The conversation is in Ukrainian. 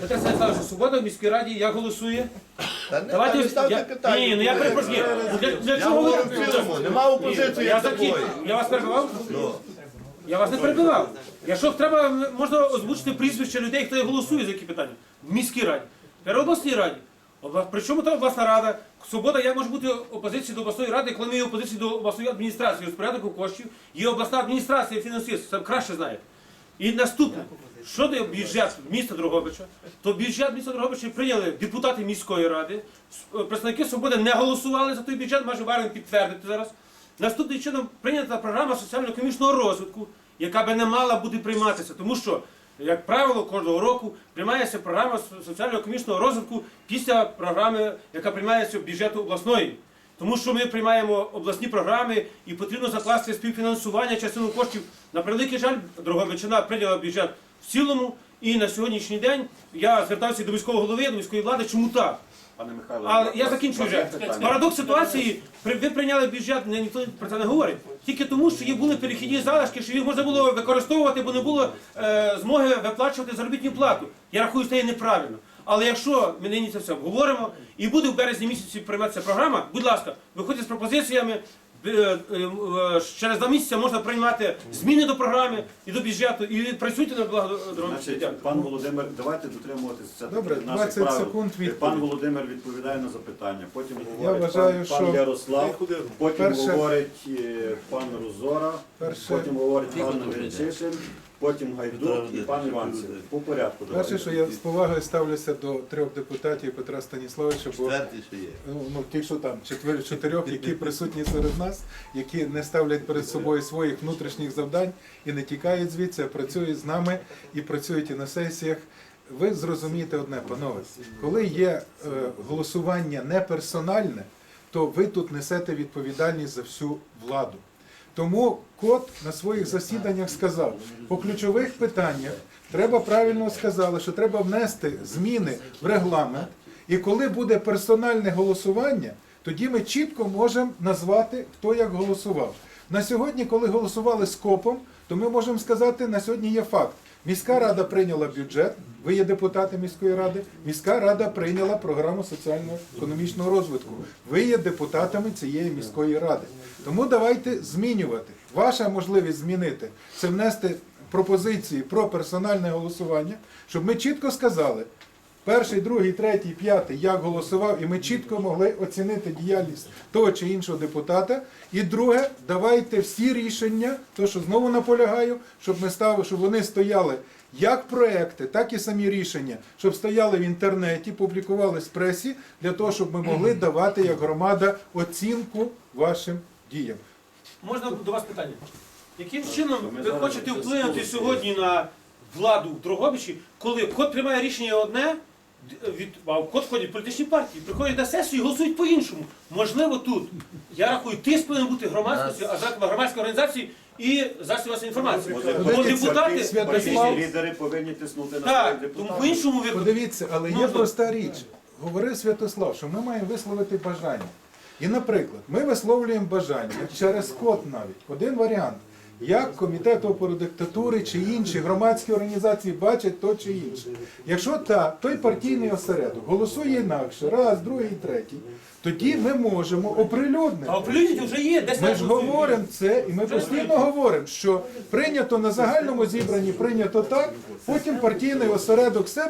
Петро Станіславович, свобода в міській раді, як голосує? Та не, Давайте ставте я- питання. Ні, ну я перепрошую. Ні, ну Для, для Я чого говорю в цілому, нема опозиції Я як такої. Я вас перебивав? Ну. Я вас не перебивав. Якщо треба, можна озвучити прізвища людей, хто голосує за які питання. В міській раді. Тепер в обласній раді. Обла- Причому та обласна рада? Свобода, як може бути опозиція до обласної ради, коли ми є опозиція до обласної адміністрації, розпорядку коштів, є обласна адміністрація фінансує, це краще знає. І наступне, щодо бюджету міста Дрогобича, то бюджет міста Дрогобича прийняли депутати міської ради, представники свободи не голосували за той бюджет, майже варто підтвердити зараз. Наступним чином прийнята програма соціально-економічного розвитку, яка би не мала бути прийматися, тому що, як правило, кожного року приймається програма соціально-економічного розвитку після програми, яка приймається бюджету обласної. Тому що ми приймаємо обласні програми і потрібно закласти співфінансування частину коштів. На превеликий жаль, Дрогобичина прийняла бюджет в цілому. І на сьогоднішній день я звертався до міського голови, до міської влади, чому так? Пане Михайло, Але я закінчую вже. Парадокс ситуації, ви прийняли бюджет, ніхто про це не говорить. Тільки тому, що є були перехідні залишки, що їх можна було використовувати, бо не було е, змоги виплачувати заробітну плату. Я рахую, що це є неправильно. Але якщо ми нині це все обговоримо і буде в березні місяці прийматися програма, будь ласка, виходьте з пропозиціями. Е, е, е, Через два місяці можна приймати зміни до програми і до бюджету, і працюйте на благо Значить, пан Володимир, давайте дотримуватися Добре, наших 20 правил. секунд відповідь. Пан Володимир відповідає на запитання. Потім говорить вважаю, пан, пан що- Ярослав, потім Перше- говорить е, пан Розора, Перше- потім говорить пан Гринчишин, потім Гайдук і пан Іванцев. По порядку. Перше, що я з повагою ставлюся до трьох депутатів Петра Станіславовича, бо Четвертий ще є. ну, ну ті, що там, четвер, чотирьох, які присутні серед нас, які не ставлять перед собою своїх внутрішніх завдань і не тікають звідси, а працюють з нами і працюють і на сесіях. Ви зрозумієте одне, панове, коли є е, голосування не персональне, то ви тут несете відповідальність за всю владу. Тому кот на своїх засіданнях сказав, по ключових питаннях треба правильно сказали, що треба внести зміни в регламент. І коли буде персональне голосування, тоді ми чітко можемо назвати, хто як голосував. На сьогодні, коли голосували з копом, то ми можемо сказати, на сьогодні є факт. Міська рада прийняла бюджет, ви є депутати міської ради. Міська рада прийняла програму соціально-економічного розвитку. Ви є депутатами цієї міської ради. Тому давайте змінювати. Ваша можливість змінити це внести пропозиції про персональне голосування, щоб ми чітко сказали. Перший, другий, третій, п'ятий, як голосував, і ми чітко могли оцінити діяльність того чи іншого депутата. І друге, давайте всі рішення, то що знову наполягаю, щоб ми ставили, щоб вони стояли як проекти, так і самі рішення, щоб стояли в інтернеті, публікувались в пресі, для того, щоб ми могли давати як громада оцінку вашим діям. Можна до вас питання? Яким чином ви хочете вплинути сьогодні на владу в Дрогобичі, коли код приймає рішення одне, від, а в код входять політичні партії, приходять на сесію і голосують по-іншому. Можливо, тут. Я рахую, тиск повинен бути громадськості, а за- громадської організації і засіб інформації. Бо депутати Святослав- лідери повинні тиснути на своїх так, тому депутатів. по-іншому ви Подивіться, але є Ну, проста річ. Говорив Святослав, що ми маємо висловити бажання. І, наприклад, ми висловлюємо бажання через код навіть. Один варіант. Як комітет опору диктатури чи інші громадські організації бачать то чи інше. Якщо так, той партійний осередок голосує інакше, раз, другий, третій, тоді ми можемо оприлюднити. А оприлюднити вже є, десь Ми ж говоримо це, і ми постійно говоримо, що прийнято на загальному зібранні, прийнято так, потім партійний осередок все